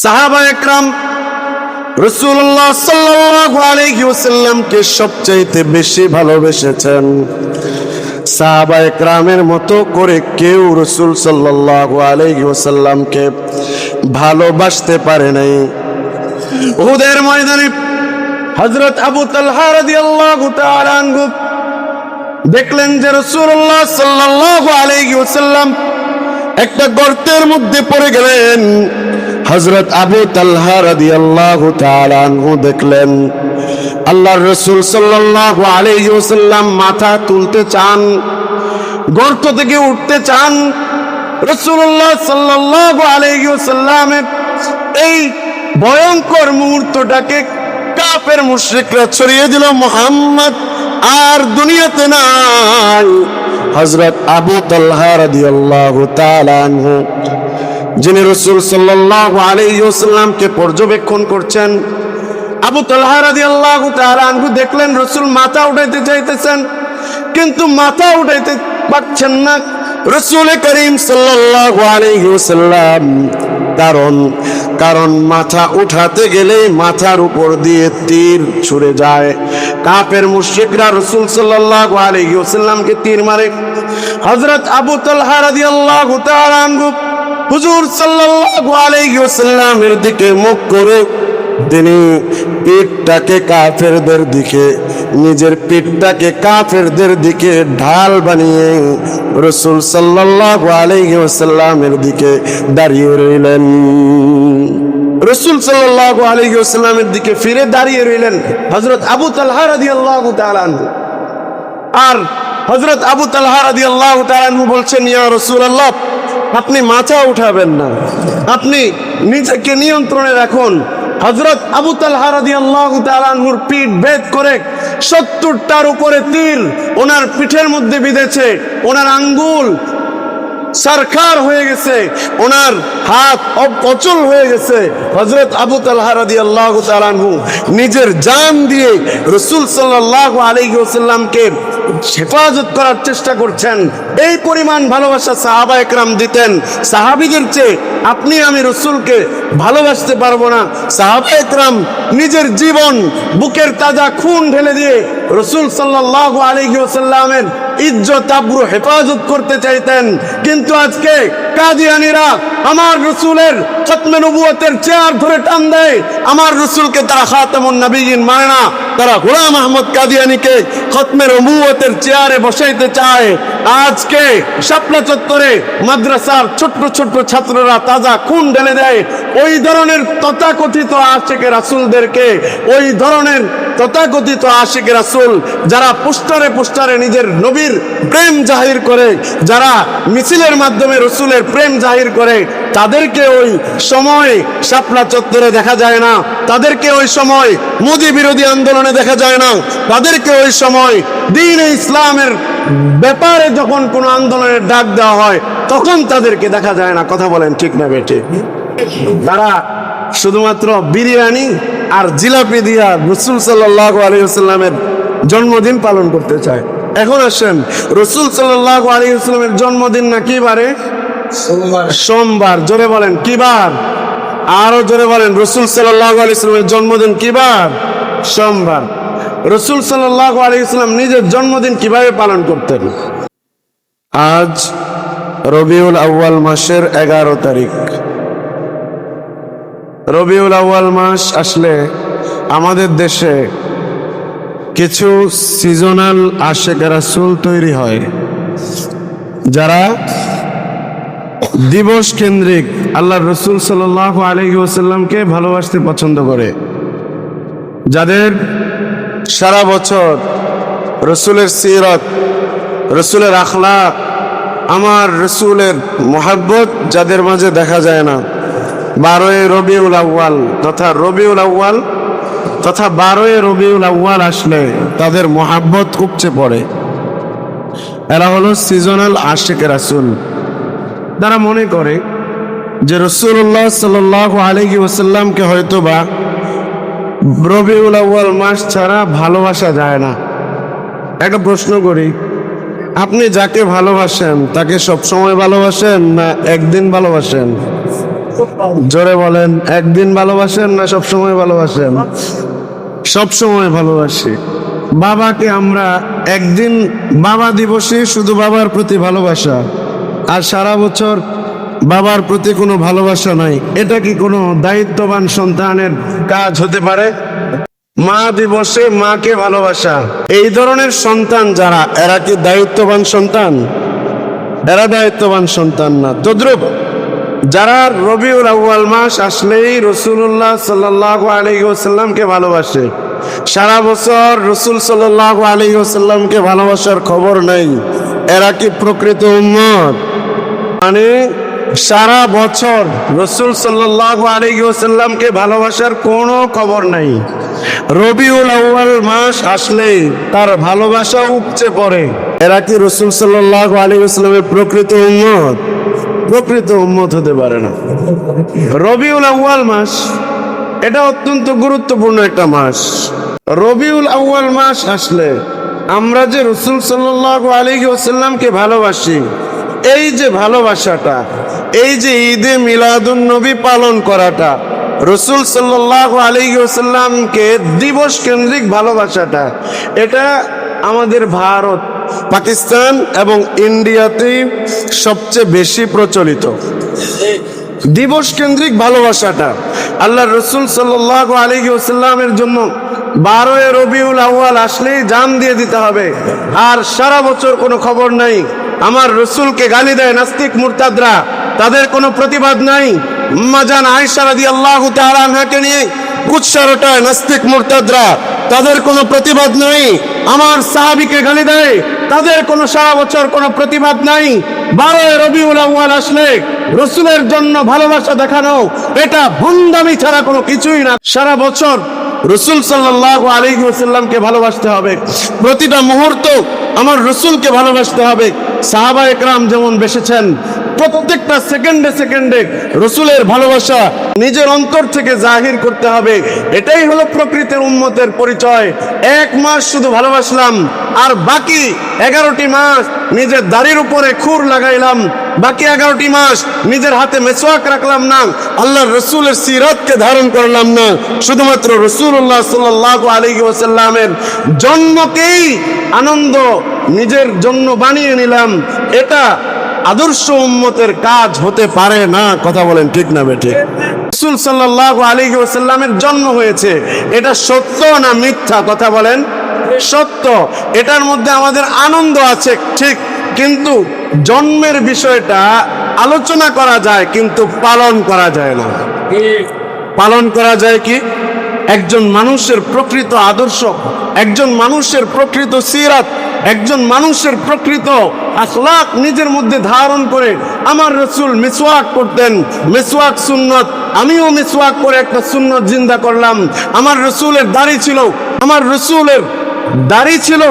সাহাবা একরাম রসুল্লাহ সাল্লাল্লাহু আলাইহি সবচাইতে বেশি ভালোবেসেছেন। সাহাবা একরামের মতো করে কেউ রসুল সাল্লাল্লাহু আলাইহি ওয়াসাল্লামকে ভালোবাসতে পারে নাই। উহুদের ময়দানে হযরত আবু তালহা রাদিয়াল্লাহু দেখলেন যে রসুল্লাহ সাল্লাল্লাহু আলাইহি ওয়াসাল্লাম একটা গর্তের মধ্যে পড়ে গেলেন। হজরত আবু তালহা রাদিয়াল্লাহু আল্লাহ দেখলেন। আল্লাহর রাসূল সাল্লাল্লাহু আলাইহি ওয়াসাল্লাম মাথা তুলতে চান, গর্ত থেকে উঠতে চান। রাসূলুল্লাহ সাল্লাল্লাহু আলাইহি ওয়াসাল্লামের এই ভয়ঙ্কর মুহূর্তটাকে কাপের মুশরিকরা ছড়িয়ে দিল, মোহাম্মদ, আর দুনিয়াতে নাই। হযরত আবু তালহা যিনি রসুল সাল্লাহ আলাইসাল্লামকে পর্যবেক্ষণ করছেন, আবু তালহারাদি আল্লাহ তালহু দেখলেন রসুল মাথা উঠাইতে চাইতেছেন, কিন্তু মাথা উঠাইতে পারছেন না। রসুল করিম সাল্লাহ আলাইহি ওয়াসাল্লাম কারণ মাথা উঠাতে গেলে মাথার উপর দিয়ে তীর ছুড়ে যায়। কাপের মুশিকরা রসুল সাল্লাহ আলহিউসাল্লামকে তীর মারে। হজরত আবু তাল্লাহ তাআলা আনহু হুজুর সাল্লাহ আলহিউসাল্লামের দিকে মুখ করে তিনি পিঠটাকে কাফেরদের দিকে, নিজের পিঠটাকে কাফেরদের দিকে ঢাল বানিয়ে রসুল আলাইহি ওয়াসাল্লামের দিকে দাঁড়িয়ে রইলেন। রসুল আলাইহি ওয়াসাল্লামের দিকে ফিরে দাঁড়িয়ে রইলেন হজরত আবু তালহা রাদিয়াল্লাহু তাআলা আনহু। আর হজরত আবু তালহা রাদিয়াল্লাহু আল্লাহ বলছেন, ইয়া রসুল আল্লাহ আপনি মাথা উঠাবেন না। আপনি নিজেকে নিয়ন্ত্রণে রাখুন। হজরত আবু তালহা রাদিয়াল্লাহু তাআলা আনহুর পিঠ ভেদ করে সত্তরটার উপরে তীর ওনার পিঠের মধ্যে বিঁধেছে, ওনার আঙ্গুল সরকার হয়ে গেছে, ওনার হাত অচল হয়ে গেছে। হজরত আবু তালহা রাদিয়াল্লাহু তাআলা আনহু নিজের জান দিয়ে রসুল সাল্লাল্লাহু আলাইহি হেফাজত করার চেষ্টা করছেন। এই পরিমাণ ভালোবাসা সাহাবা একরাম দিতেন। সাহাবিদের চেয়ে আপনি আমি রসুলকে ভালোবাসতে পারব না। সাহাবা একরাম নিজের জীবন বুকের তাজা খুন ঢেলে দিয়ে রসুল সাল্লাল্লাহু আলাইহি ওয়াসাল্লামের ইজ্জত আব্রু হেফাজত করতে চাইতেন। কিন্তু আজকে কাদিয়ানিরা আমার রসুলের খতমে চেয়ার ধরে টান দেয়। আমার রসুলকে তারা খাতামুন নবীন মানে না। তারা গোলাম আহমদ কাদিয়ানিকে খতমে নবুয়তের চেয়ারে বসাইতে চায়। আজকে শাপলা চত্বরে মাদ্রাসার ছোট্ট ছোট্ট ছাত্ররা তাজা খুন ঢেলে দেয়। ওই ধরনের তথাকথিত আশেকে রাসুলদেরকে, ওই ধরনের তথাকথিত আশিক রাসুল যারা পোস্টারে পোস্টারে নিজের নবীর প্রেম জাহির করে, যারা মিছিলের মাধ্যমে রসুলের প্রেম জাহির করে, তাদেরকে ওই সময় শাপলা চত্বরে দেখা যায় না। তাদেরকে ওই সময় মোদি বিরোধী আন্দোলনে দেখা যায় না। তাদেরকে ওই সময় দিন ইসলামের ব্যাপারে যখন কোনো আন্দোলনের ডাক দেওয়া হয় তখন তাদেরকে দেখা যায় না। কথা বলেন ঠিক না বেটে তারা শুধুমাত্র বিরিয়ানি আর জিলাপি দিয়া রসুল সাল্লাহ আলহিহাস্লামের জন্মদিন পালন করতে চায়। এখন আসেন রসুল সাল্লাহ আলহিহাস্লামের জন্মদিন না কি বারে? সোমবার। জোরে বলেন কি বার? আরও জোরে বলেন রসুল সাল্লাহ আলহিহাস্লামের জন্মদিন কি বার? সোমবার রসুল সাল্লাহ আলহিহাস্লাম নিজের জন্মদিন কীভাবে পালন করতেন? আজ রবিউল আউ্য়াল মাসের এগারো তারিখ। রবিউল আউ্য়াল মাস আসলে আমাদের দেশে কিছু সিজনাল আশেক রাসুল তৈরি হয়, যারা দিবস কেন্দ্রিক আল্লাহ রসুল সাল আলহি ওসাল্লামকে ভালোবাসতে পছন্দ করে। যাদের সারা বছর রসুলের সিরত, রসুলের আখলাক আমার রসুলের মোহাব্বত যাদের মাঝে দেখা যায় না। বারোই রবিউল আউ্য়াল তথা রবিউল আউ্য়াল তথা বারোই রবিউল আউ্য়াল আসলে তাদের মোহাব্বত উপচে পড়ে। এরা হলো সিজনাল আশেক রাসুল। তারা মনে করে যে রসুল্লাহ সাল আলহি ওসাল্লামকে হয়তো বা রবিউল আউ্য়াল মাস ছাড়া ভালোবাসা যায় না। একটা প্রশ্ন করি, আপনি যাকে ভালোবাসেন, তাকে সব সময় ভালোবাসেন না একদিন ভালোবাসেন? জোরে বলেন, একদিন ভালোবাসেন না সব সময় ভালোবাসেন? সব সময় ভালোবাসি। বাবাকে আমরা একদিন বাবা দিবসে শুধু বাবার প্রতি ভালোবাসা, আর সারা বছর বাবার প্রতি কোনো ভালোবাসা নাই। এটা কি কোনো দায়িত্ববান সন্তানের কাজ হতে পারে? মা দিবসে মাকে ভালোবাসা। এই ধরনের সন্তান যারা, এরা কি দায়িত্ববান সন্তান? এরা দায়িত্ববান সন্তান না। তদ্রুপ, যারা রবিউল আউয়াল মাস আসলেই রসুল্লাহ সাল্লাহ আলহিহাসাল্লামকে ভালোবাসে। সারা বছর রসুল সাল্লাহ আলহিহাসাল্লামকে ভালোবাসার খবর নেই। এরা কি প্রকৃত উম্মত? মানে সারা বছর রসুল সাল্লাহ ভালোবাসার কোনো খবর নাই। রবিউল আউয়াল মাস আসলে তার ভালোবাসা উপচে পড়ে। এরা কি রসুল সাল্লাহ আলহিহাস্লামের প্রকৃত উম্মত? প্রকৃত উম্মত হতে পারে না। রবিউল আউয়াল মাস, এটা অত্যন্ত গুরুত্বপূর্ণ একটা মাস। রবিউল আউয়াল মাস আসলে আমরা যে রসুল সাল্লাহ আলী ভালোবাসি, এই যে ভালোবাসাটা এই যে ঈদে মিলাদুন নবী পালন করাটা, রসুল সাল্লাহ আলী ওসাল্লামকে দিবস কেন্দ্রিক ভালোবাসাটা, এটা আমাদের ভারত, পাকিস্তান এবং ইন্ডিয়াতে সবচেয়ে বেশি প্রচলিত। দিবস কেন্দ্রিক ভালোবাসাটা, আল্লাহ রসুল সাল্লাহ আলী ওসাল্লামের জন্য বারোয় রবিউল আউয়াল আসলেই জান দিয়ে দিতে হবে। আর সারা বছর কোনো খবর নাই। আমার রসুলকে গালি দেয় নাস্তিক মুরতাদরা। তাদের কোনো প্রতিবাদ নাই। মাজান আয়সা রাদি আল্লাহ তালাকে নিয়ে কুৎসারটায় নাস্তিক মুরতাদরা, তাদের কোনো প্রতিবাদ নাই। আমার সাহাবিকে গালি দেয়, তাদের কোনো সারা বছর কোনো প্রতিবাদ নাই। বারোয় রবিউল আউয়াল আসলে রসুলের জন্য ভালোবাসা দেখানো, এটা ভন্দামি ছাড়া কোনো কিছুই না। সারা বছর রসুল সাল্লাহ আলী ওসাল্লামকে ভালোবাসতে হবে। প্রতিটা মুহূর্ত আমার রসুলকে ভালোবাসতে হবে। সাহাবা একরাম যেমন বেসেছেন প্রত্যেকটা সেকেন্ডে সেকেন্ডে রসুলের ভালোবাসা নিজের অন্তর থেকে জাহির করতে হবে। এটাই হলো প্রকৃতির উন্মতের পরিচয়। এক মাস শুধু ভালোবাসলাম, আর বাকি এগারোটি মাস নিজের দাড়ির উপরে খুর লাগাইলাম। বাকি এগারোটি মাস নিজের হাতে মেসোয়াক রাখলাম না আল্লাহ রসুলের সিরতকে ধারণ করলাম না। শুধুমাত্র রসুল্লাহ সাল্লাহ আলী ওসাল্লামের জন্মকেই আনন্দ নিজের জন্য বানিয়ে নিলাম। এটা আদর্শ উম্মতের কাজ হতে পারে না, কথা বলেন ঠিক না বেঠিক রসুল সাল্লাহ আলী ওসাল্লামের জন্ম হয়েছে। এটা সত্য না মিথ্যা, কথা বলেন? সত্য। এটার মধ্যে আমাদের আনন্দ আছে, ঠিক। কিন্তু জন্মের বিষয়টা আলোচনা করা যায়, কিন্তু পালন করা যায় না। পালন করা যায় কি? একজন মানুষের প্রকৃত আদর্শ, একজন মানুষের প্রকৃত সিরাত একজন মানুষের প্রকৃত আখলাক নিজের মধ্যে ধারণ করে আমার রসুল মিসওয়াক করতেন। মিসওয়াক সুন্নত। আমিও মিসওয়াক করে একটা সুন্নত জিন্দা করলাম। আমার রসুলের দাড়ি ছিল, আমার রসুলের দাড়ি ছিল।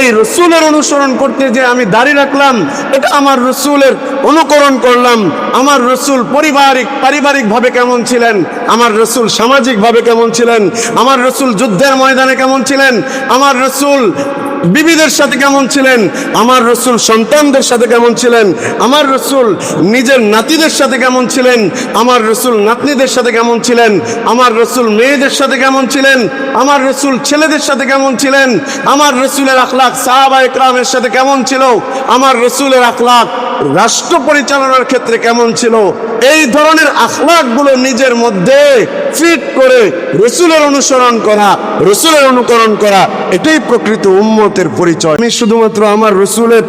এই রসুলের অনুসরণ করতে যে আমি দাড়ি রাখলাম, এটা আমার রসুলের অনুকরণ করলাম। আমার রসুল পারিবারিক, পারিবারিকভাবে কেমন ছিলেন? আমার রসুল সামাজিকভাবে কেমন ছিলেন? আমার রসুল যুদ্ধের ময়দানে কেমন ছিলেন? আমার রসুল বিবিদের সাথে কেমন ছিলেন? আমার রসুল সন্তানদের সাথে কেমন ছিলেন? আমার রসুল নিজের নাতিদের সাথে কেমন ছিলেন? আমার রসুল নাতনিদের সাথে কেমন ছিলেন? আমার রসুল মেয়েদের সাথে কেমন ছিলেন? আমার রসুল ছেলেদের সাথে কেমন ছিলেন? আমার রসুলের আখলাক সাহাবা একরামের সাথে কেমন ছিল? আমার রসুলের আখলাক রাষ্ট্র পরিচালনার ক্ষেত্রে কেমন ছিল? এই ধরনের আখলাকগুলো নিজের মধ্যে ফিট করে রসুলের অনুসরণ করা, রসুলের অনুকরণ করা, এটাই প্রকৃত উম্মতের পরিচয়। আমি শুধুমাত্র আমার রসুলের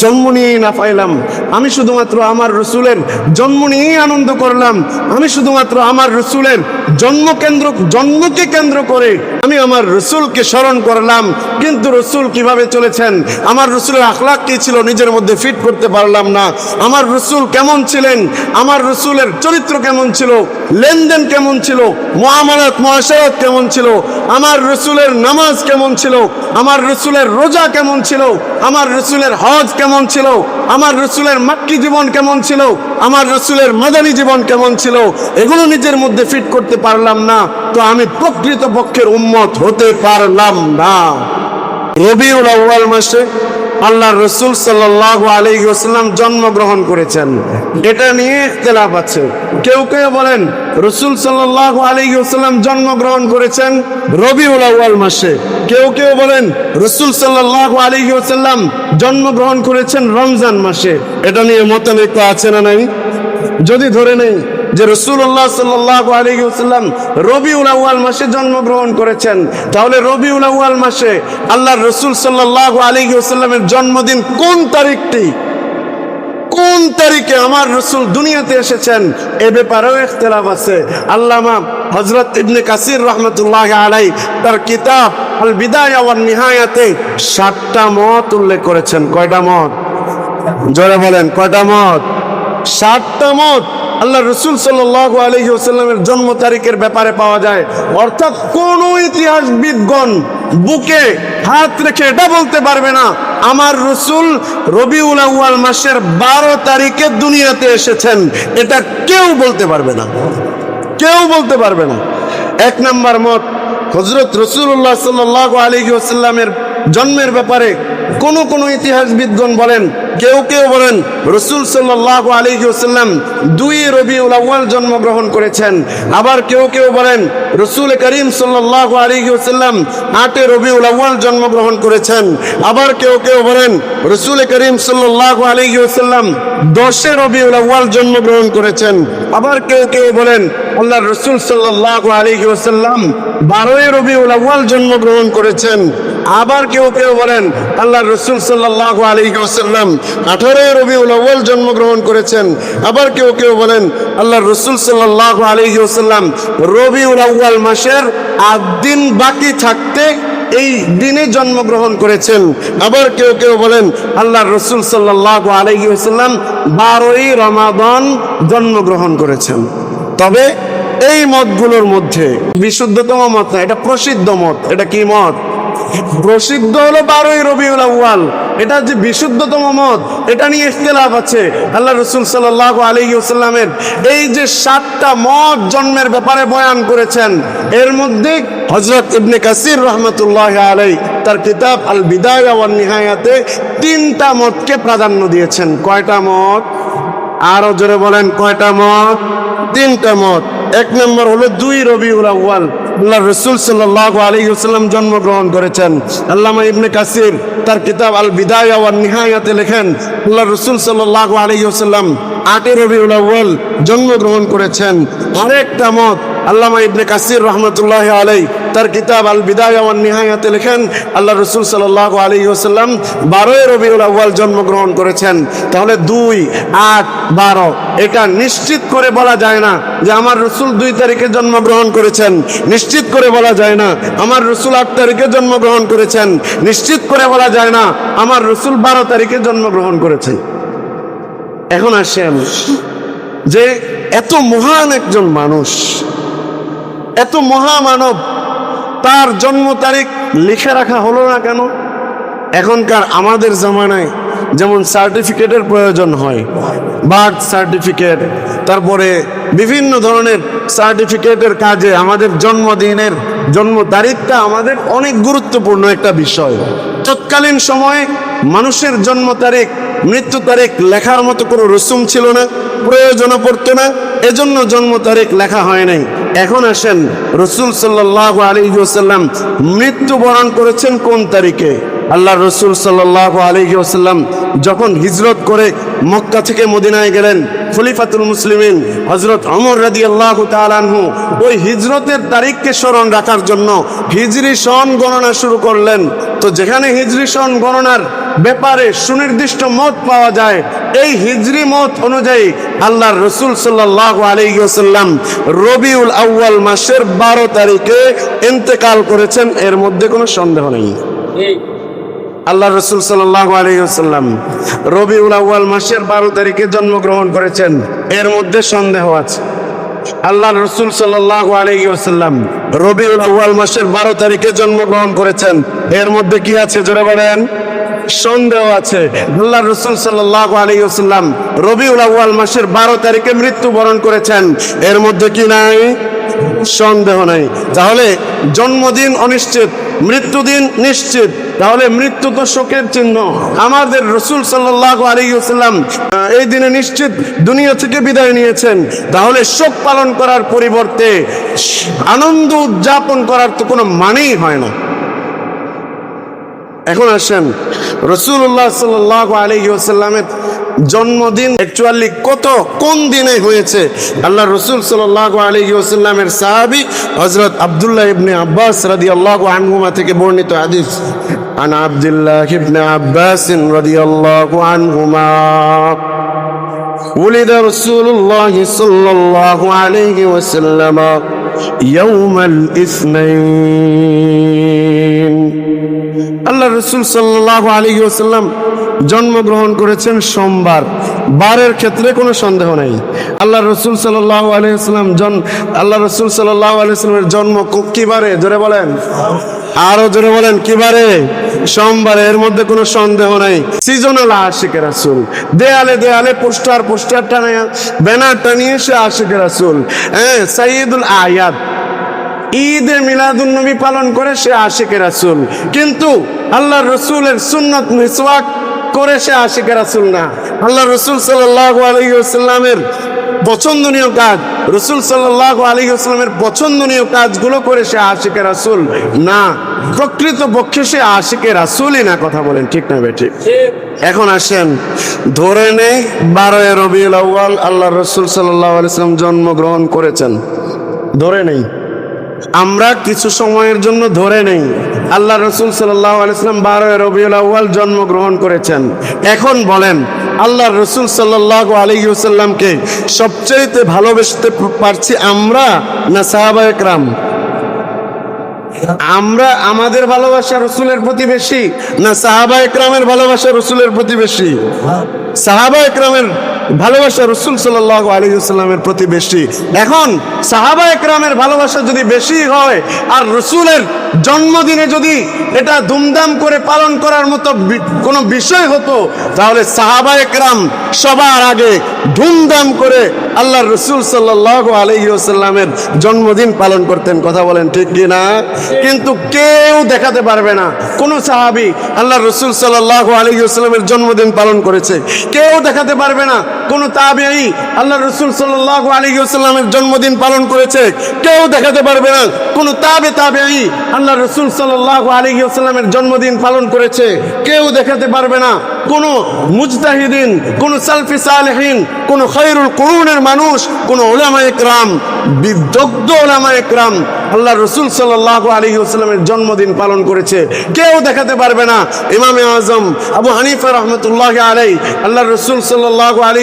জন্ম নিয়েই না পাইলাম। আমি শুধুমাত্র আমার রসুলের জন্ম নিয়েই আনন্দ করলাম। আমি শুধুমাত্র আমার রসুলের জন্ম কেন্দ্র জন্মকে কেন্দ্র করে আমি আমার রসুলকে স্মরণ করলাম। কিন্তু রসুল কীভাবে চলেছেন? আমার রসুলের আখলাক কি ছিল? নিজের মধ্যে ফিট করতে পারলাম না। আমার রসুল কেমন ছিলেন? আমার রসুলের চরিত্র কেমন ছিল? লেনদেন কেমন ছিল? মহামারাত মহাশারত কেমন ছিল? আমার রসুলের নামাজ কেমন ছিল? আমার রসুলের রোজা কেমন ছিল? আমার রসুলের হজ কেমন ছিল? আমার রসুলের মাক্কি জীবন কেমন ছিল? আমার রসুলের মাদানী জীবন কেমন ছিল? এগুলো নিজের মধ্যে ফিট করতে পারলাম না। তো আমি প্রকৃত পক্ষের উম্মত হতে পারলাম না। রবিউল আউ্বাল মাসে আল্লাহ রসুল সাল্লাহ আলী ওসাল্লাম জন্মগ্রহণ করেছেন। এটা নিয়ে ইখতলাফ আছে। কেউ কেউ বলেন, রসুল সাল্লাহ আলী ওসাল্লাম জন্মগ্রহণ করেছেন রবিউল আউয়াল মাসে। কেউ কেউ বলেন, রসুল সাল্লাহ আলী ওসাল্লাম জন্মগ্রহণ করেছেন রমজান মাসে। এটা নিয়ে মতানৈক্য আছে না নাই? যদি ধরে নেই। যে রসুল্লাহ সাল্লাহ আলহিউসাল্লাম রবিউল আউয়াল মাসে জন্মগ্রহণ করেছেন, তাহলে রবিউল আউয়াল মাসে আল্লাহ রসুল সাল্লাহ আলহিউসাল্লামের জন্মদিন কোন তারিখটি? কোন তারিখে আমার রসুল দুনিয়াতে এসেছেন? এ ব্যাপারেও ইখতলাফ আছে। আল্লামা হজরত ইবনে কাসির রহমতুল্লাহ আলাই তার কিতাব আল বিদায় ওয়ান নিহায়াতে সাতটা মত উল্লেখ করেছেন। কয়টা মত? জোরে বলেন, কয়টা মত? সাতটা মত। আল্লাহ রসুল সাল্লাহ আলহি ওসাল্লামের জন্ম তারিখের ব্যাপারে পাওয়া যায়। অর্থাৎ কোন ইতিহাসবিদগণ বুকে হাত রেখে এটা বলতে পারবে না, আমার রসুল রবিউল আউয়াল মাসের বারো তারিখে দুনিয়াতে এসেছেন। এটা কেউ বলতে পারবে না। কেউ বলতে পারবে না। এক নাম্বার মত হজরত রসুল্লাহ সাল্লাহ আলহি ওসাল্লামের জন্মের ব্যাপারে কোন কোন ইতিহাসবিদগণ বলেন, কেউ কেউ বলেন, রসুল সাল্লাহ আলী ওসাল্লাম দুই রবি আউ্য়াল জন্মগ্রহণ করেছেন। আবার কেউ কেউ বলেন, রসুল করিম সাল্লাহ আলী ওসাল্লাম আটে রবি আউ্য়াল জন্মগ্রহণ করেছেন। আবার কেউ কেউ বলেন, রসুল করিম সাল্লাহ আলী ওসাল্লাম দশে রবি আউ্য়াল জন্মগ্রহণ করেছেন। আবার কেউ কেউ বলেন আল্লাহ রসুল সাল্লাহ আলী ওসাল্লাম বারোই রবি আউ্য়াল জন্মগ্রহণ করেছেন। আবার কেউ কেউ বলেন, আল্লাহ রসুল সাল্লাহ আলী ওসাল্লাম আঠারোই রবিউল আউ্য়াল জন্মগ্রহণ করেছেন। আবার কেউ কেউ বলেন, আল্লাহ রসুল সাল্লাহ আলী ওসাল্লাম রবিউল আউ্য়াল মাসের আট দিন বাকি থাকতে এই দিনে জন্মগ্রহণ করেছেন। আবার কেউ কেউ বলেন, আল্লাহ রসুল সাল্লাহ আলহি ওসাল্লাম বারোই রমাদন জন্মগ্রহণ করেছেন। তবে এই মতগুলোর মধ্যে, বিশুদ্ধতম মত না, এটা প্রসিদ্ধ মত। এটা কি মত? প্রসিদ্ধ হলো বারোই রবিউল আউ্য়াল। এটা যে বিশুদ্ধতম মত। এটা নিয়ে ইখতিলাফ আছে। আল্লাহ রসুল সাল্লাহ আলী সাল্লামের এই যে সাতটা মত জন্মের ব্যাপারে বয়ান করেছেন, এর মধ্যে হজরত ইবনে কাসির রহমতুল্লাহ আলাই তার কিতাব আল বিদায় নিহায়াতে তিনটা মতকে প্রাধান্য দিয়েছেন। কয়টা মত? আরও জোরে বলেন, কয়টা মত? তিনটা মত। এক নম্বর হলো দুই রবিউল আউ্য়াল। আল্লাহ রসুল সাল্লাহ আলী সাল্লাম জন্মগ্রহণ করেছেন। আল্লামা ইবনে কাসির তার কিতাব আল বিদায় নিহায়াতে লেখেন আল্লাহ রসুল সাল্লাহ আলী সাল্লাম আটই রবিউল আউ্য়াল জন্মগ্রহণ করেছেন। আরেকটা মত আল্লামা ইবনে কাসির রহমতুল্লাহ আলাই তার কিতাব আল বিদায় ওয়ান নিহায়াতে লেখেন আল্লাহ রসুল সাল্লাহ আলী ওসাল্লাম বারোই রবিউল আউ্য়াল জন্মগ্রহণ করেছেন। তাহলে দুই, আট, বারো, এটা নিশ্চিত করে বলা যায় না যে আমার রসুল দুই তারিখে জন্মগ্রহণ করেছেন। নিশ্চিত করে বলা যায় না, আমার রসুল আট তারিখে জন্মগ্রহণ করেছেন। নিশ্চিত করে বলা যায় না, আমার রসুল বারো তারিখে জন্মগ্রহণ করেছেন এখন আসেন যে এত মহান একজন মানুষ, এত মহামানব, তার জন্ম তারিখ লিখে রাখা হলো না কেন? এখনকার আমাদের জামানায় যেমন সার্টিফিকেটের প্রয়োজন হয়, বার্থ সার্টিফিকেট, তারপরে বিভিন্ন ধরনের সার্টিফিকেটের কাজে আমাদের জন্মদিনের জন্ম তারিখটা আমাদের অনেক গুরুত্বপূর্ণ একটা বিষয়। তৎকালীন সময়ে মানুষের জন্ম তারিখ, মৃত্যু তারিখ লেখার মতো কোনো রসুম ছিল না, প্রয়োজনও পড়তো না, এজন্য জন্ম তারিখ লেখা হয় নাই। এখন আসেন রসুল সাল্লাহ আলী সাল্লাম মৃত্যুবরণ করেছেন কোন তারিখে? আল্লাহ রসুল সাল্লাহ আলী ওসাল্লাম যখন হিজরত করে মক্কা থেকে মদিনায় গেলেন, খলিফাতুল মুসলিমিন হজরত অমর রাদি আল্লাহ তালানহু ওই হিজরতের তারিখকে স্মরণ রাখার জন্য হিজরি সন গণনা শুরু করলেন। তো যেখানে হিজরি সন গণনার ব্যাপারে সুনির্দিষ্ট মত পাওয়া যায়, এই হিজরি মত অনুযায়ী আল্লাহর রসুল সাল্লাহ আলিয়াল্লাম রবিউল আউ্য়াল মাসের বারো তারিখে ইন্তেকাল করেছেন। এর মধ্যে কোনো সন্দেহ নেই। আল্লাহ রসুল সাল্লাহ আলিয়াল্লাম রবিউল আউ্য়াল মাসের বারো তারিখে জন্মগ্রহণ করেছেন। এর মধ্যে সন্দেহ আছে। আল্লাহ রসুল সাল্লাহ আলিয়াল্লাম রবিউল আউ্য়াল মাসের বারো তারিখে জন্মগ্রহণ করেছেন। এর মধ্যে কি আছে জোরে বলেন? সন্দেহ আছে। আল্লাহ রসুল সাল্লাহ আলিয়াল্লাম রবিউল মাসের বারো তারিখে মৃত্যুবরণ করেছেন। এর মধ্যে কি নাই? সন্দেহ নাই। তাহলে জন্মদিন অনিশ্চিত, মৃত্যুদিন নিশ্চিত। তাহলে মৃত্যু তো শোকের চিহ্ন। আমাদের রসুল আলিয়াল্লাম এই দিনে নিশ্চিত দুনিয়া থেকে বিদায় নিয়েছেন। তাহলে শোক পালন করার পরিবর্তে আনন্দ উদযাপন করার তো কোনো মানেই হয় না। এখন আসেন রসুল্লাহ সাল্লাহ আলহিউসাল্লামের জন্মদিন অ্যাকচুয়ালি কত, কোন দিনে হয়েছে? আল্লাহ রসুল সাল্লাহ আলহিউসাল্লামের সাহাবি হজরত আবদুল্লাহ ইবনে আব্বাস রাদি আল্লাহ আনহুমা থেকে বর্ণিত হাদিস। عن عبد الله بن عباس رضي الله عنهما ولد رسول الله صلى الله عليه وسلم يوم الاثنين আল্লাহ রসুল সাল্লাহ আলী ওসাল্লাম জন্মগ্রহণ করেছেন সোমবার বারের ক্ষেত্রে কোনো সন্দেহ নেই আল্লাহ রসুল সাল্লাহ আলহিহাস্লাম জন আল্লাহ রসুল সাল্লাহ আলহিহাস্লামের জন্ম কো- কি বারে জোরে বলেন আরও জোরে বলেন, কি বারে? সোমবারে এর মধ্যে কোনো সন্দেহ নেই। সিজনাল আশিকে রাসুল। দেয়ালে দেয়ালে পোস্টার পোস্টার টানিয়ে, ব্যানার টানিয়ে সে আশিকে রাসুল। হ্যাঁ সাইয়দুল আয়াত। ঈদে মিলাদুন নবী পালন করে সে আশিকে রাসুল। কিন্তু আল্লাহ রসুলের সুন্নত মিসওয়াক করে সে আশিকে রাসুল না। আল্লাহ রসুল সাল্লাহ আলহিউসাল্লামের পছন্দনীয় কাজ। রসুল সাল্লাহ আসলামের পছন্দনীয় কাজগুলো করে সে আশিকে রাসুল। না, প্রকৃত পক্ষে সে আশিকে রাসুলই না, কথা বলেন ঠিক না বেঠিক? এখন আসেন, ধরে নেই বারোয় রবিউল আউ্ল আল্লাহ রসুল সাল্লাহ আলিয়াল্লাম জন্মগ্রহণ করেছেন। ধরে নেই। আমরা কিছু সময়ের জন্য ধরে নেই। আল্লাহ রসুল সাল্লাহ আলাইসলাম বারোয় রবিউল জন্মগ্রহণ করেছেন। এখন বলেন, আল্লাহ রসুল সাল্লাহ আলিউসাল্লামকে সবচাইতে ভালোবেসতে পারছি আমরা না সাহাবা একরাম আমরা আমাদের ভালোবাসা রসুলের প্রতি বেশি না সাহাবা একরামের ভালোবাসা রসুলের প্রতি বেশি সাহাবা একরামের ভালোবাসা রসুল সাল্লাহ আলহিউসাল্লামের প্রতি বেশি এখন সাহাবা একরামের ভালোবাসা যদি বেশি হয় আর রসুলের জন্মদিনে যদি এটা ধুমধাম করে পালন করার মতো কোনো বিষয় হতো, তাহলে সাহাবা একরাম সবার আগে ধুমধাম করে আল্লাহ রসুল সাল্লাহ আলহিউসাল্লামের জন্মদিন পালন করতেন। কথা বলেন ঠিক কি না কিন্তু কেউ দেখাতে পারবে না। কোন সাহাবি আল্লাহ রসুল সাল্লাহ আলহিউসাল্লামের জন্মদিন পালন করেছে। কেউ দেখাতে পারবে না। কোন তাবিআই আল্লাহ রসুল সাল্লাহ আলহিউসাল্লামের জন্মদিন পালন করেছে। কেউ দেখাতে পারবে না। কোন তাবে তাবিআই আল্লাহ রসুল সাল্লাহ আলহিউসাল্লামের জন্মদিন পালন করেছে। কেউ দেখাতে পারবে না। কোন মুজতাহিদিন, কোন সালফি সালেহীন, কোন খৈরুল করুণের মানুষ, কোন ওলামা একরাম, বিদগ্ধ ওলামা একরাম আল্লাহ রসুল সাল্লাহ আলী জন্মদিন পালন করেছে। কেউ দেখাতে পারবে না। ইমামে আজম, আবু হানিফা রহমতুল্লাহ আলাই আল্লাহ রসুল সাল্লাহ আলী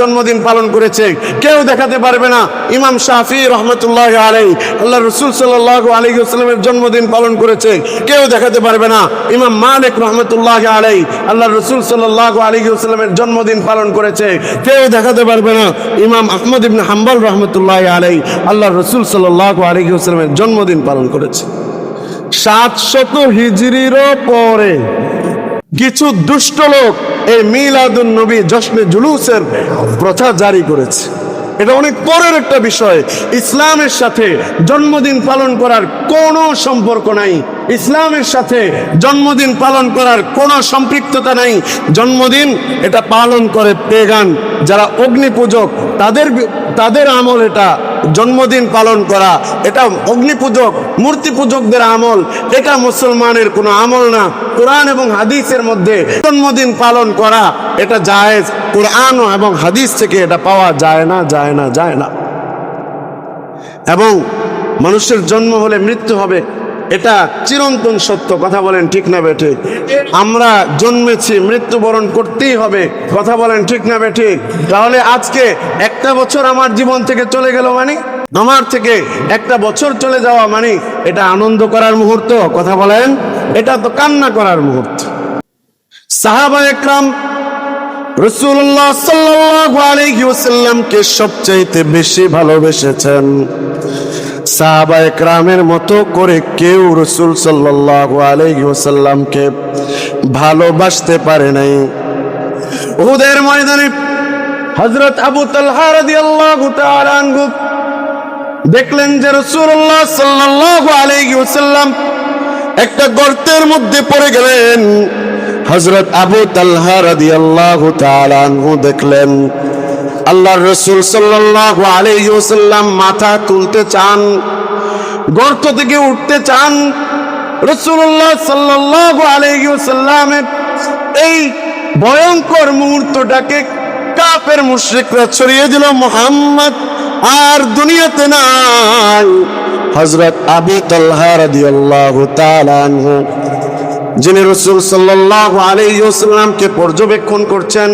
জন্মদিন পালন করেছে। কেউ দেখাতে পারবে না। ইমাম শাফি রহমতুল্লাহ আলাই আল্লাহ রসুল সাল্লাহ আলী জন্মদিন পালন করেছে। কেউ দেখাতে পারবে না। ইমাম মালিক রহমতুল্লাহ আলাই আল্লাহ রসুল সাল্লাহ আলী আসলামের জন্মদিন পালন করেছে। কেউ দেখাতে পারবে না, ইমাম আহমদ ইবনে হাম্বল রহমতুল্লাহ আলাই আল্লাহ রসুল সাল্লাহ আলী আসলামের জন্মদিন পালন করেছে। সাতশত হিজরির পরে কিছু দুষ্ট লোক এই মিলাদুন নবী জশ্নে জুলুসের প্রথা জারি করেছে। এটা অনেক পরের একটা বিষয়। ইসলামের সাথে জন্মদিন পালন করার কোনো সম্পর্ক নাই। ইসলামের সাথে জন্মদিন পালন করার কোনো সম্পৃক্ততা নাই। জন্মদিন এটা পালন করে পেগান। যারা অগ্নি পূজক তাদের তাদের আমল এটা জন্মদিন পালন করা, এটা অগ্নি পূজক মূর্তি পূজকদের আমল। এটা মুসলমানের কোনো আমল না। কোরআন এবং হাদিসের মধ্যে জন্মদিন পালন করা, এটা জায়েজ। কোরআন এবং হাদিস থেকে এটা পাওয়া যায় না যায় না যায় না। এবং মানুষের জন্ম হলে মৃত্যু হবে, এটা চিরন্তন সত্য। কথা বলেন ঠিক না বেঠে? আমরা জন্মেছি, মৃত্যুবরণ করতেই হবে। কথা বলেন ঠিক না বেঠে? তাহলে আজকে একটা বছর আমার জীবন থেকে চলে গেল মানে? আমার থেকে একটা বছর চলে যাওয়া মানে এটা আনন্দ করার মুহূর্ত, কথা বলেন? এটা তো কান্না করার মুহূর্ত। সাহাবা একরাম রসুল্লাহ সাল্লাল্লাহু সবচাইতে বেশি ভালোবেসেছেন। সাহাবা একরামের মতো করে কেউ রসুল সাল্লাল্লাহু আলাইহি ওয়াসাল্লামকে ভালোবাসতে পারে নাই। উহুদের ময়দানে হযরত আবু তালহা রাদিয়াল্লাহু তাআলা আনহু দেখলেন যে রাসূলুল্লাহ সাল্লাল্লাহু আলাইহি একটা গর্তের মধ্যে পড়ে গেলেন। হজরত আবু তালহা রাদিয়াল্লাহু তাআলা আনহু দেখলেন, আল্লাহর রসুল সাল্লাল্লাহু আলাইহি মাথা তুলতে চান, গর্ত থেকে উঠতে চান। রসুল্লাহ সাল্লাল্লাহু আলাইহি এই ভয়ঙ্কর মুহূর্তটাকে কাফের মুশরিকরা ছড়িয়ে দিল মোহাম্মদ, আর দুনিয়াতে নাই। হযরত আবু তালহা রাদিয়াল্লাহু তাআলা আনহু, যিনি রসুল সাল্লাল্লাহু আলাইহি ওয়াসাল্লামকে পর্যবেক্ষণ করছেন,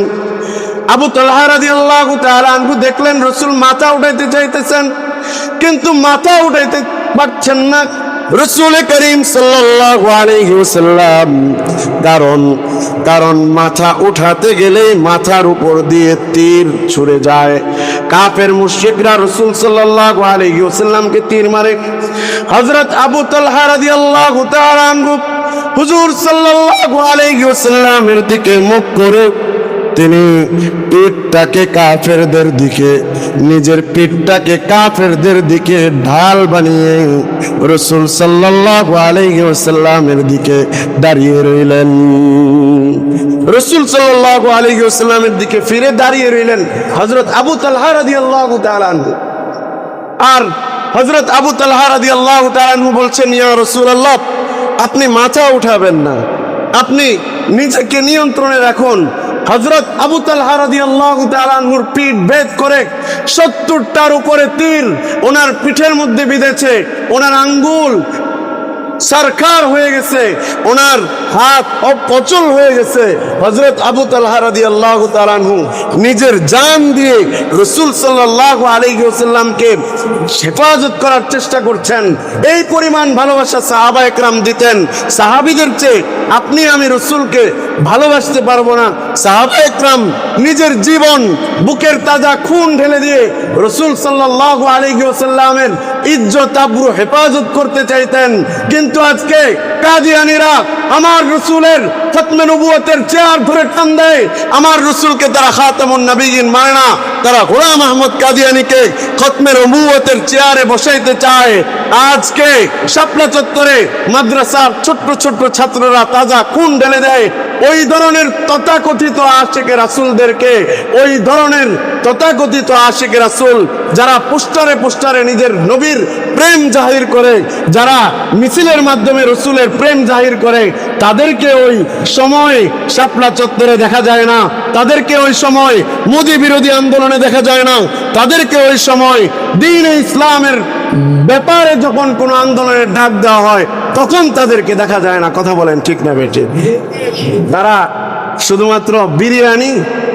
আবু তালহা রাদিয়াল্লাহু তাআলা আনহু দেখলেন রসুল মাথা উঠাইতে চাইতেছেন, কিন্তু মাথা উঠাইতে পারছেন না। রসুল করিম ওয়াসাল্লাম কারণ কারণ মাথা উঠাতে গেলে মাথার উপর দিয়ে তীর ছুড়ে যায়। কাফের মুশরিকরা রসুল সাল্লাল্লাহু আলাইহি ওয়াসাল্লামকে তীর মারে। হযরত আবু রাদিয়াল্লাহু তাআলা আনহু হুজুর সাল্লাল্লাহু আলাইহি ওয়াসাল্লামের দিকে মুখ করে তিনি পিঠটাকে কাফেরদের দিকে, নিজের পিঠটাকে কাফেরদের দিকে ঢাল বানিয়ে রসুল সাল্লাল্লাহু আলাইহি ওয়াসাল্লামের দিকে দাঁড়িয়ে রইলেন। রসুল সাল্লাল্লাহু আলাইহি ওয়াসাল্লামের দিকে ফিরে দাঁড়িয়ে রইলেন হজরত আবু তালহা তাআলা আনহু। আর হজরত আবু তালহা তাআলা আনহু বলছেন, ইয়া রসুল আল্লাহ আপনি মাথা উঠাবেন না। আপনি নিজেকে নিয়ন্ত্রণে রাখুন। হজরত আবু তালহা রাদিয়াল্লাহু তাআলা আনহুর পিঠ ভেদ করে সত্তরটার উপরে তীর ওনার পিঠের মধ্যে বিঁধেছে, ওনার আঙ্গুল সরকার হয়ে গেছে, ওনার হাত অপচল হয়ে গেছে। হজরত আবু তালহা রাদিয়াল্লাহু তাআলা আনহু নিজের জান দিয়ে রসুল সাল্লাল্লাহু আলাইহি ওয়াসাল্লামকে হেফাজত করার চেষ্টা করছেন। এই পরিমাণ ভালোবাসা সাহাবা একরাম দিতেন। সাহাবীদের চেয়ে আপনি আমি রসুলকে ভালোবাসতে পারব না। সাহাবা একরাম নিজের জীবন বুকের তাজা খুন ঢেলে দিয়ে রসুল সাল্লাল্লাহু আলাইহি ওয়াসাল্লামের ইজ্জত, আবরু হেফাজত করতে চাইতেন। কিন্তু আজকে কাদিয়ানিরা আমার রসুলের ফতমে নবুয়তের চেয়ার ধরে টান দেয়। আমার রসুলকে তারা খাতামুন নবীন মানে না তারা গোলাম আহমদ কাদিয়ানিকে খতমে নবুয়তের চেয়ারে বসাইতে চায়। আজকে শাপলা চত্বরে মাদ্রাসার ছোট্ট ছোট্ট ছাত্ররা তাজা খুন ঢেলে দেয়। ওই ধরনের তথাকথিত আশেকে রাসুলদেরকে, ওই ধরনের তথাকথিত আশেকে রাসুল যারা পোস্টারে পোস্টারে নিজের নবীর প্রেম জাহির করে, যারা মিছিলের মাধ্যমে রসুলের প্রেম জাহির করে, তাদেরকে ওই সময় শাপলা চত্বরে দেখা যায় না, তাদেরকে ওই সময় মোদি বিরোধী আন্দোলনে দেখা যায় না, তাদেরকে ওই সময় দিন ইসলামের ব্যাপারে যখন কোনো আন্দোলনের ডাক দেওয়া হয় তখন তাদেরকে দেখা যায় না। কথা বলেন ঠিক না বেটে তারা শুধুমাত্র বিরিয়ানি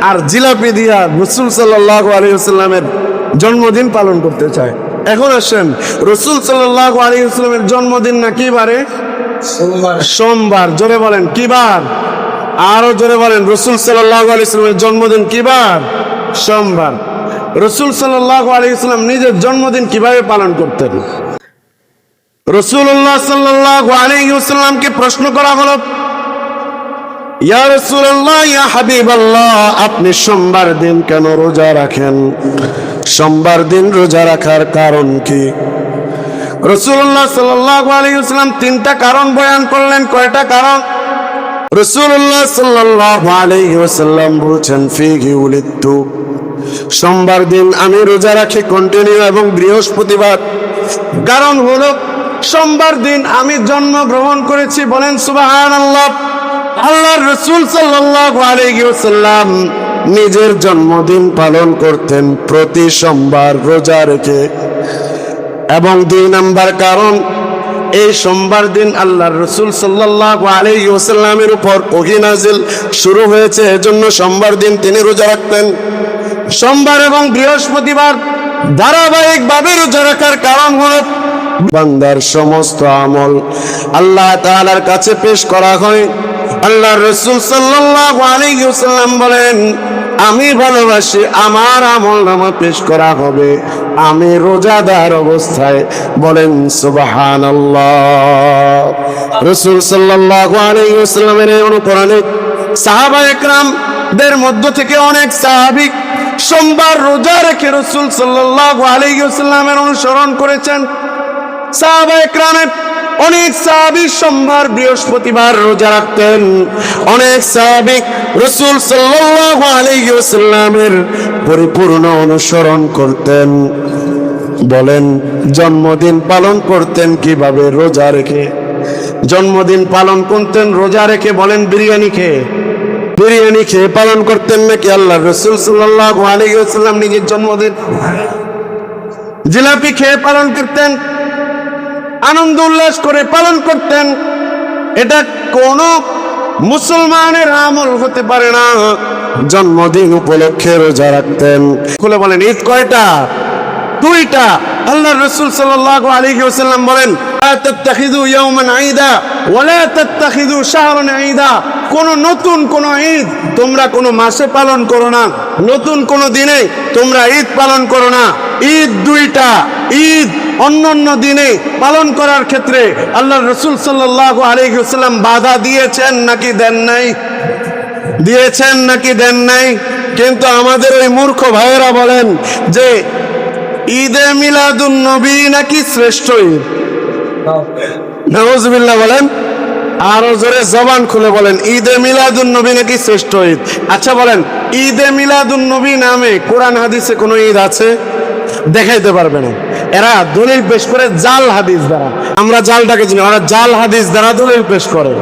আর জিলাপি দিয়া রসুল সাল্লাহ আলিয়াল্লামের জন্মদিন পালন করতে চায়। এখন আসেন রসুল সাল্লাহ আলিয়াল্লামের জন্মদিন না কি বারে? সোমবার। জোরে বলেন কি বার? আরও জোরে বলেন রসুল সাল্লাহ আলিয়াল্লামের জন্মদিন কি বার? সোমবার। রসুল সাল্লাহ আলিয়াল্লাম নিজের জন্মদিন কীভাবে পালন করতেন? রসুল্লাহ সাল্লাহ আলিয়াল্লামকে প্রশ্ন করা হলো, ইয়া রাসূলুল্লাহ, ইয়া হাবিবাল্লাহ, আপনি সোমবার দিন কেন রোজা রাখেন? সোমবার দিন রোজা রাখার কারণ কি? রসুল্লাহ সাল্লাল্লাহু আলাইহি তিনটা কারণ বয়ান করলেন। কয়টা কারণ? রসুল্লাহ সাল্লাল্লাহু আলাইহি ওয়াসাল্লাম বলছেন, ফিহি উলিদতু সোমবার দিন আমি রোজা রাখি কন্টিনিউ এবং বৃহস্পতিবার। কারণ হলো, সোমবার দিন আমি জন্মগ্রহণ করেছি বলেন সুবহানাল্লাহ। আল্লাহর রসুল সাল্লাল্লাহু আলাইহি ওয়াসাল্লাম নিজের জন্মদিন পালন করতেন প্রতি সোমবার রোজা রেখে। এবং দুই নাম্বার কারণ, এই সোমবার দিন আল্লাহর রসুল সাল্লাল্লাহু আলাইহি ওয়াসাল্লামের উপর ওহী নাজিল শুরু হয়েছে। এজন্য সোমবার দিন তিনি রোজা রাখতেন। সোমবার এবং বৃহস্পতিবার ধারাবাহিকভাবে রোজা রাখার কারণ হলো বান্দার সমস্ত আমল আল্লাহ তাআলার কাছে পেশ করা হয়। আল্লাহ রসুল ওয়াসাল্লাম বলেন, আমি ভালোবাসি, আমার আমল নামা পেশ করা হবে। আমি রোজাদার অবস্থায় বলেন, সুবহানাল্লাহ। রসুল ওয়াসাল্লামের এই অনুকরণে সাহাবা একরাম দের মধ্য থেকে অনেক সাহাবিক সোমবার রোজা রেখে রসুল সাল্লাল্লাহু আলাইহি ওয়াসাল্লামের অনুসরণ করেছেন। সাহাবা অনেক সাহাবি সোমবার বৃহস্পতিবার রোজা রাখতেন। অনেক সাহাবি রসুল সাল্লাল্লাহু আলাইহি ওয়াসাল্লামের পরিপূর্ণ অনুসরণ করতেন। বলেন, জন্মদিন পালন করতেন কীভাবে রোজা রেখে? জন্মদিন পালন করতেন, রোজা রেখে বলেন, বিরিয়ানি খেয়ে। বিরিয়ানি খেয়ে পালন করতেন নাকি আল্লাহ রসুল সাল্লাহ নিজের জন্মদিন? জিলাপি খেয়ে পালন করতেন, আনন্দ উল্লাস করে পালন করতেন, এটা কোন মুসলমানের আমল হতে পারে না। জন্মদিন উপলক্ষে রোজা রাখতেন। খুলে বলেন, ঈদ কয়টা? দুইটা। আল্লাহ রসুল সাল্লাল্লাহু আলাইহি ওয়াসাল্লাম বলেন, লা তাত্তাখিযু ইয়াওমান ঈদা ওয়া লা তাত্তাখিযু শাহরান কোন নতুন কোন ঈদ তোমরা কোন মাসে পালন করো না। নতুন কোন দিনে তোমরা ঈদ পালন করো না। ঈদ দুইটা। ঈদ অন্য অন্য দিনে পালন করার ক্ষেত্রে আল্লাহ রসুল আলাইহি বাধা দিয়েছেন নাকি দেন নাই? দিয়েছেন নাকি দেন নাই? কিন্তু আমাদের ওই মূর্খ ভাইয়েরা বলেন যে ঈদে মিলাদুন নবী নাকি শ্রেষ্ঠ ঈদ? নওয়াজবিল্লাহ বলেন। আরও জোরে জবান খুলে বলেন, ঈদে মিলাদুন নবী নাকি শ্রেষ্ঠ ঈদ? আচ্ছা বলেন, ঈদে মিলাদুন নবী নামে কোরআন হাদিসে কোনো ঈদ আছে? দেখাইতে পারবে না। এরা দলিল পেশ করে জাল হাদিস দ্বারা। আমরা জালটাকে চিনি, ওরা জাল হাদিস দ্বারা দলিল পেশ করে।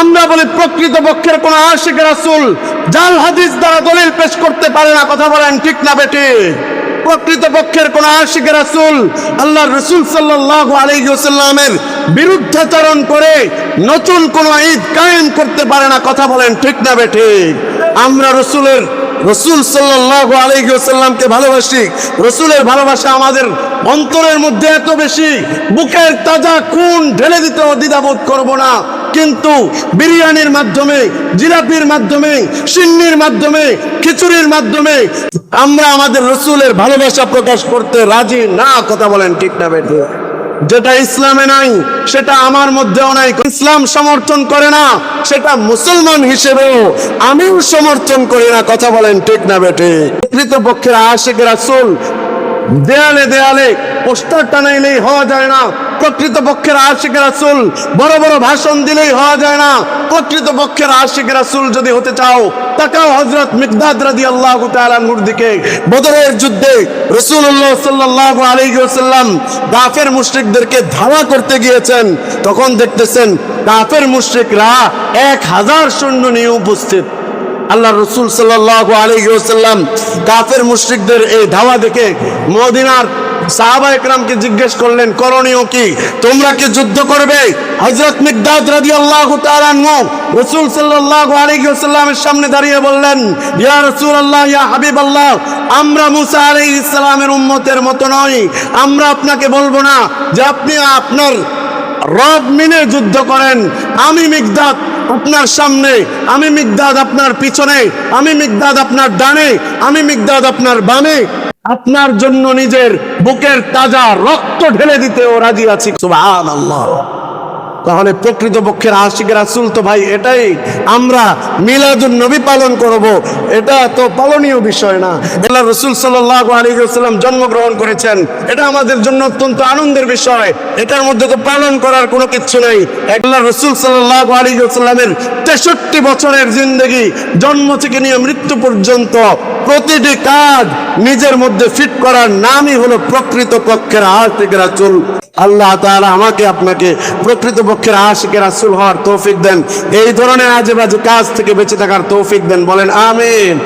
আমরা বলি প্রকৃত পক্ষের কোন আশিক রাসূল জাল হাদিস দ্বারা দলিল পেশ করতে পারে না। কথা বলেন ঠিক না বেটি প্রকৃত পক্ষের কোন আশিক রাসূল আল্লাহ রসুল আলাইহি ওয়াসাল্লামের বিরুদ্ধাচরণ করে নতুন কোন ঈদ কায়েম করতে পারে না, কথা বলেন ঠিক না বেটি আমরা রসুলের, রসুল সাল্লাল্লাহু আলাইহি ওয়াসাল্লামকে ভালোবাসি, রসুলের ভালোবাসা আমাদের অন্তরের মধ্যে এত বেশি, বুকের তাজা খুন ঢেলে দিতে দ্বিধাবোধ করব না। কিন্তু বিরিয়ানির মাধ্যমে, জিলাপির মাধ্যমে, সিন্নির মাধ্যমে, খিচুড়ির মাধ্যমে আমরা আমাদের রসুলের ভালোবাসা প্রকাশ করতে রাজি না। কথা বলেন ঠিক না বেটি যেটা ইসলামে নাই, সেটা আমার মধ্যেও নাই। ইসলাম সমর্থন করে না, সেটা মুসলমান হিসেবেও আমিও সমর্থন করি না। কথা বলেন ঠিক না বেটে কৃতপক্ষের আশেখ রাসুল দেয়ালে দেয়ালে পোস্টার টানাইলেই হওয়া যায় না। প্রকৃত পক্ষের আশিক রাসুল বড় বড় ভাষণ দিলেই হওয়া যায় না। প্রকৃত পক্ষের আশিক রাসুল যদি হতে চাও, তাকাও হজরত মিকদাদ রাদি আল্লাহ তালাঙ্গুর দিকে। বদরের যুদ্ধে রসুল্লাহ সাল্লাহ আলাইহি ওয়াসাল্লাম গাফের মুশরিকদেরকে ধাওয়া করতে গিয়েছেন। তখন দেখতেছেন গাফের মুশরিকরা এক হাজার সৈন্য নিয়ে উপস্থিত। আল্লাহ রসুল সাল্লাহ আলহিউসাল্লাম কাফের মুশ্রিকদের এই ধাওয়া দেখে মদিনার সাহাবা একরামকে জিজ্ঞেস করলেন, করণীয় কি? তোমরা কি যুদ্ধ করবে? হজরত মিকদাদ রাজি আল্লাহ রসুল সাল্লাহ আলহিউসাল্লামের সামনে দাঁড়িয়ে বললেন, ইয়া রসুল আল্লাহ ইয়া হাবিব আল্লাহ আমরা মুসা আলী ইসলামের উম্মতের মতো নই। আমরা আপনাকে বলব না যে আপনি আপনার রব মিনে যুদ্ধ করেন। আমি মিকদাদ আপনার সামনে, আমি মিকদাদ আপনার পিছনে, আমি মিকদাদ আপনার ডানে, আমি মিকদাদ আপনার বামে। আপনার জন্য নিজের বুকের তাজা রক্ত ঢেলে দিতেও রাজি আছি। সুবহানাল্লাহ। তাহলে প্রকৃত পক্ষের আশিক রাসুল তো ভাই এটাই আমরা মিলাদুন নবী পালন করব। এটা তো পালনীয় বিষয় না। আল্লাহ রসুল সাল্লাহ আলী জন্মগ্রহণ করেছেন। এটা আমাদের জন্য অত্যন্ত আনন্দের বিষয়। এটার মধ্যে তো পালন করার কোনো কিচ্ছু নেই। আল্লাহ রসুল সাল্লাহ আলী তেষট্টি বছরের জিন্দগি, জন্ম থেকে নিয়ে মৃত্যু পর্যন্ত প্রতিটি কাজ নিজের মধ্যে ফিট করার নামই হলো প্রকৃত পক্ষের আশিক রাসুল। আল্লাহ তাআলা আমাকে, আপনাকে প্রকৃত পক্ষের আশিকে রাসুল হওয়ার তৌফিক দেন। এই ধরনের আজেবাজে কাজ থেকে বেঁচে থাকার তৌফিক দেন। বলেন, আমিন।